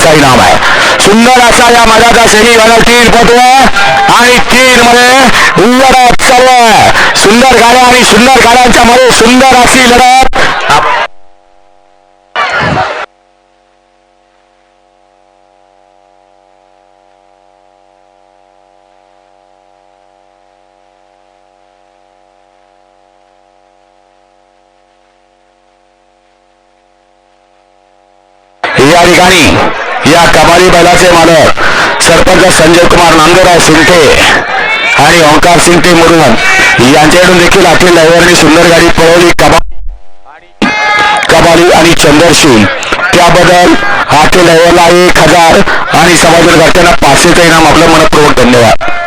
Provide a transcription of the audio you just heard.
हजाराचा इनाम आहे सुंदर असा या मैदानाचा सेमी फायनल तीन पटू आणि तीन मध्ये लढत चालू आहे सुंदर गाड्या सुंदर गाड्यांच्या मध्ये सुंदर अशी लढत या ठिकाणी या कमाली बैलाचे मालक सरपंच संजय कुमार नांदोराव सिंगटे आणि ओंकार सिंगटे मुरुगन यांच्याकडून देखील अखिल ड्रायव्हरने सुंदर गाडी पळवली. कबा कबाली आणि चंदरशिव त्याबद्दल अखिल ड्रायव्हरला एक हजार आणि समाजून घटकांना पाचशेचं इनाम आपलं मनपूर्वक धन्यवाद.